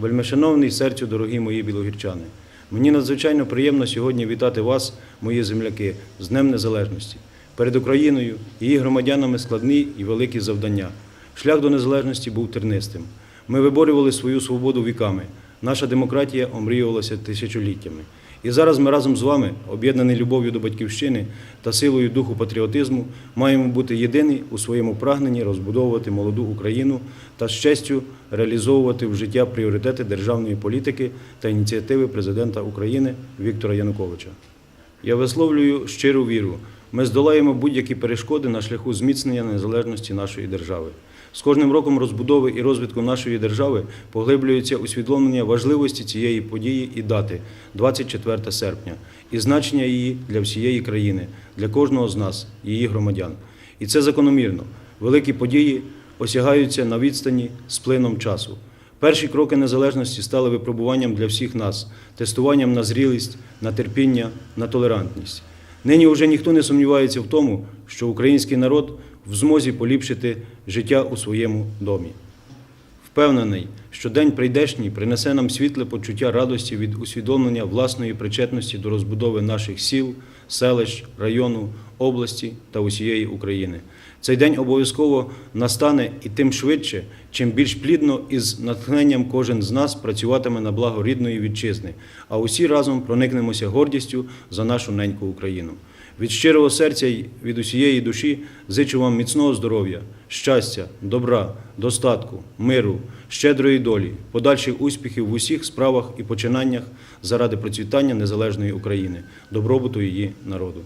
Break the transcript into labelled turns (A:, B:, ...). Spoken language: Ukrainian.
A: Вельмишановний серцю, дорогі мої білогірчани, мені надзвичайно приємно сьогодні вітати вас, мої земляки, з Днем Незалежності. Перед Україною і її громадянами складні і великі завдання. Шлях до незалежності був тернистим. Ми виборювали свою свободу віками. Наша демократія омріювалася тисячоліттями. І зараз ми разом з вами, об'єднані любов'ю до батьківщини та силою духу патріотизму, маємо бути єдині у своєму прагненні розбудовувати молоду Україну та з честю реалізовувати в життя пріоритети державної політики та ініціативи президента України Віктора Януковича. Я висловлюю щиру віру. Ми здолаємо будь-які перешкоди на шляху зміцнення незалежності нашої держави. З кожним роком розбудови і розвитку нашої держави поглиблюється усвідомлення важливості цієї події і дати 24 серпня, і значення її для всієї країни, для кожного з нас, її громадян. І це закономірно. Великі події осягаються на відстані з плином часу. Перші кроки незалежності стали випробуванням для всіх нас, тестуванням на зрілість, на терпіння, на толерантність. Нині вже ніхто не сумнівається в тому, що український народ в змозі поліпшити життя у своєму домі. Впевнений, що день прийдешній принесе нам світле почуття радості від усвідомлення власної причетності до розбудови наших сіл, селищ, району, області та усієї України. Цей день обов'язково настане і тим швидше, чим більш плідно і з натхненням кожен з нас працюватиме на благо рідної вітчизни, а усі разом проникнемося гордістю за нашу неньку Україну. Від щирого серця й від усієї душі зичу вам міцного здоров'я, щастя, добра, достатку, миру, щедрої долі, подальших успіхів в усіх справах і починаннях заради процвітання незалежної України, добробуту її народу.